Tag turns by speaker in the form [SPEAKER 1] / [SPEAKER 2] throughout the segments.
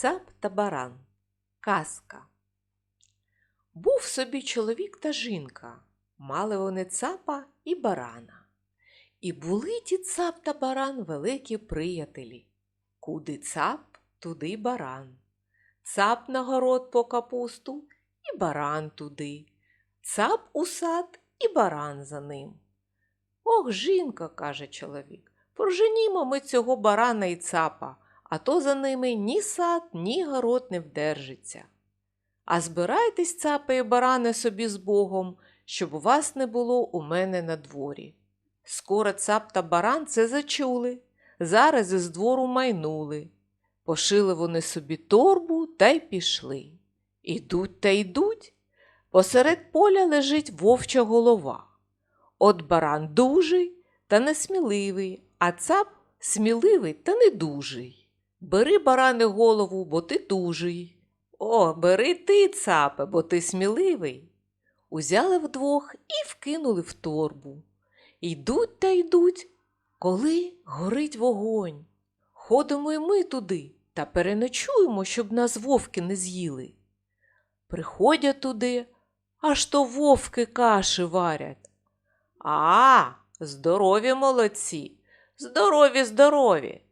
[SPEAKER 1] Цап та баран. Казка. Був собі чоловік та жінка. Мали вони цапа і барана. І були ті цап та баран великі приятелі. Куди цап, туди баран. Цап на город по капусту і баран туди. Цап у сад і баран за ним. Ох, жінка, каже чоловік, проженімо ми цього барана і цапа, а то за ними ні сад, ні город не вдержиться. А збирайтесь, цапи і барани, собі з Богом, щоб вас не було у мене на дворі. Скоро цап та баран це зачули, зараз із двору майнули. Пошили вони собі торбу та й пішли. Ідуть та йдуть. Посеред поля лежить вовча голова. От баран дужий та несміливий, а цап сміливий та недужий. Бери, баране, голову, бо ти дужий. О, бери ти, цапе, бо ти сміливий. Узяли вдвох і вкинули в торбу. Йдуть та йдуть, коли горить вогонь. Ходимо й ми туди та переночуємо, щоб нас вовки не з'їли. Приходять туди, аж то вовки каші варять. А, здорові молодці, здорові, здорові.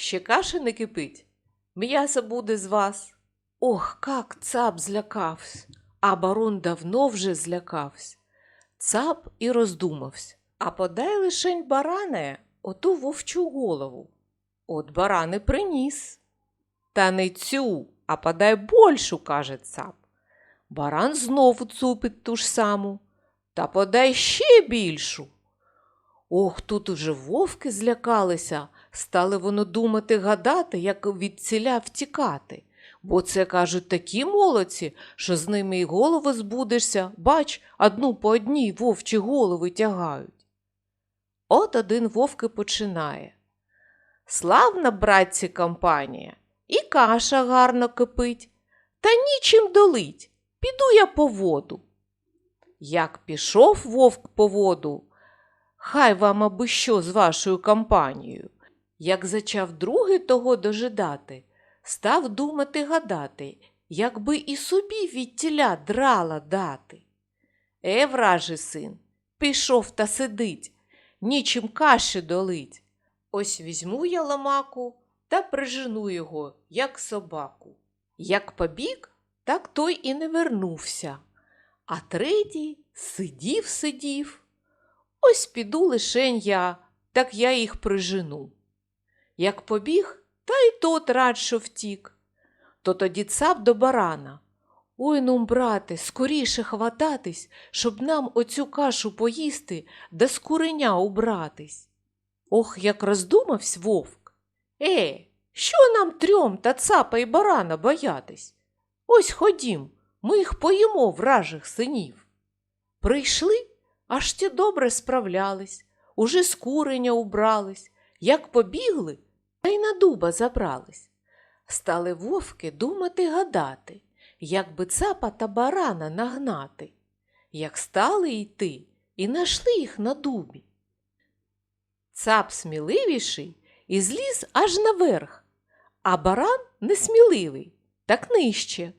[SPEAKER 1] Ще каші не кипить, м'ясо буде з вас. Ох, как цап злякався, а барон давно вже злякався. Цап і роздумався, а подай лишень баране оту вовчу голову. От барани приніс. Та не цю, а подай большу, каже цап. Баран знову цупить ту ж саму. Та подай ще більшу. Ох, тут уже вовки злякалися, стали воно думати гадати, як від ціля втікати. Бо це, кажуть, такі молодці, що з ними й голови збудешся, бач, одну по одній вовчі голови тягають. От один вовки починає. Славна, братці, компанія, і каша гарно кипить, та нічим долить, піду я по воду. Як пішов вовк по воду, хай вам аби що з вашою компанією. Як зачав другий того дожидати, став думати гадати, як би і собі від тіля драла дати. Е, вражий син, пішов та сидить, нічим каші долить. Ось візьму я ламаку та прижену його, як собаку. Як побіг, так той і не вернувся. А третій сидів, сидів. Ось піду лишень я, так я їх прижену. Як побіг, та й тот рад, що втік. То тоді цап до барана. Ой ну, брате, скоріше хвататись, щоб нам оцю кашу поїсти да з куреня убратись. Ох, як роздумавсь вовк. Е, що нам трьом та цапа й барана боятись? Ось ходім, ми їх поїмо вражих синів. Прийшли, аж ті добре справлялись, уже з куреня убрались, як побігли, та й на дуба забрались. Стали вовки думати гадати, як би цапа та барана нагнати, як стали йти і нашли їх на дубі. Цап сміливіший і зліз аж наверх, а баран несміливий, так нижче.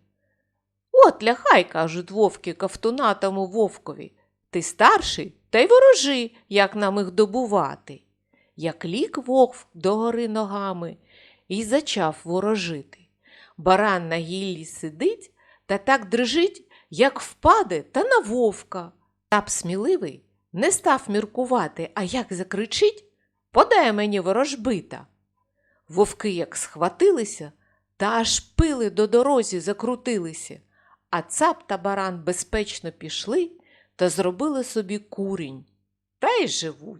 [SPEAKER 1] От ляхай, кажуть вовки ковтунатому вовкові, ти старший, та й ворожи, як нам їх добувати. Як лік вовк догори ногами і зачав ворожити. Баран на гіллі сидить та так дрижить, як впаде та на вовка. Тап сміливий не став міркувати, а як закричить Подай мені ворожбита. Вовки як схватилися, та аж пили до дорозі закрутилися, а цап та баран безпечно пішли та зробили собі курінь, та й живуть.